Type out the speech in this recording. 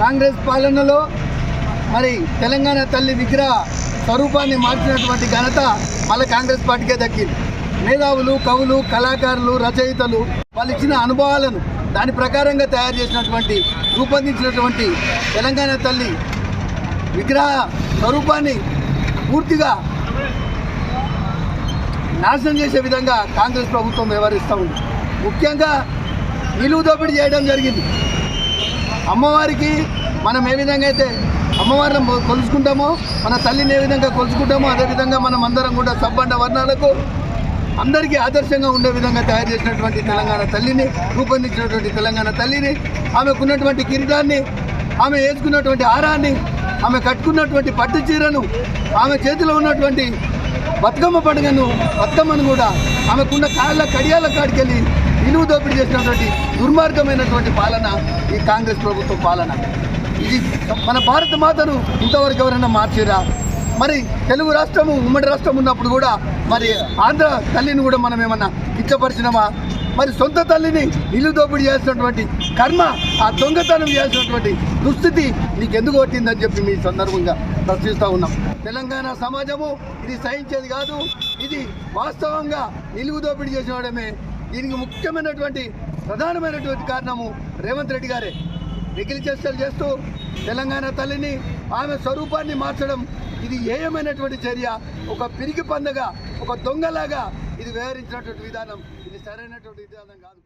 కాంగ్రెస్ పాలనలో మరి తెలంగాణ తల్లి విగ్రహ స్వరూపాన్ని మార్చినటువంటి ఘనత మళ్ళీ కాంగ్రెస్ పార్టీకే దక్కింది. మేధావులు కవులు కళాకారులు రచయితలు. వాళ్ళు ఇచ్చిన అనుభవాలను దాని ప్రకారంగా తయారు చేసినటువంటి రూపొందించినటువంటి తెలంగాణ తల్లి విగ్రహ స్వరూపాన్ని పూర్తిగా నాశనం చేసే విధంగా కాంగ్రెస్ ప్రభుత్వం వ్యవహరిస్తూ ఉంది. ముఖ్యంగా నిలువు దోపిడీ చేయడం జరిగింది. అమ్మవారికి మనం ఏ విధంగా అయితే అమ్మవారిని కొలుచుకుంటామో మన తల్లిని ఏ విధంగా కొలుచుకుంటామో అదేవిధంగా మనం అందరం కూడా సబ్బండ వర్ణాలకు అందరికీ ఆదర్శంగా ఉండే విధంగా తయారు చేసినటువంటి తెలంగాణ తల్లిని రూపొందించినటువంటి తెలంగాణ తల్లిని ఆమెకున్నటువంటి కిరీటాన్ని ఆమె వేసుకున్నటువంటి ఆరాన్ని ఆమె కట్టుకున్నటువంటి పట్టు చీరను ఆమె చేతిలో ఉన్నటువంటి బతుకమ్మ పండుగను బతుకమ్మను కూడా ఆమెకున్న కాళ్ళ కడియాల కాడికెళ్ళి ఇనువు దోపిడీ చేసినటువంటి దుర్మార్గమైనటువంటి పాలన ఈ కాంగ్రెస్ ప్రభుత్వ పాలన. ఇది మన భారత మాతను ఇంతవరకు ఎవరైనా మార్చిరా? మరి తెలుగు రాష్ట్రము ఉమ్మడి రాష్ట్రం ఉన్నప్పుడు కూడా మరి ఆంధ్ర తల్లిని కూడా మనం ఏమన్నా కిచ్చపరిచినామా మరి సొంత తల్లిని ఇల్లు దోపిడీ చేసినటువంటి కర్మ ఆ దొంగతనం చేసినటువంటి దుస్థితి నీకు ఎందుకు పట్టిందని చెప్పి మీ సందర్భంగా ప్రశ్నిస్తూ ఉన్నాం. తెలంగాణ సమాజము ఇది సహించేది కాదు ఇది వాస్తవంగా నిలుగు దోపిడీ చేసినవాడమే దీనికి ముఖ్యమైనటువంటి ప్రధానమైనటువంటి కారణము రేవంత్ రెడ్డి గారే. మిగిలి చేష్టలు చేస్తూ తెలంగాణ తల్లిని ఆమె స్వరూపాన్ని మార్చడం ఇది ఏయమైనటువంటి చర్య ఒక పిరికి పందగా ఒక దొంగలాగా ఇది వ్యవహరించినటువంటి విధానం ఇది సరైనటువంటి విధానం కాదు.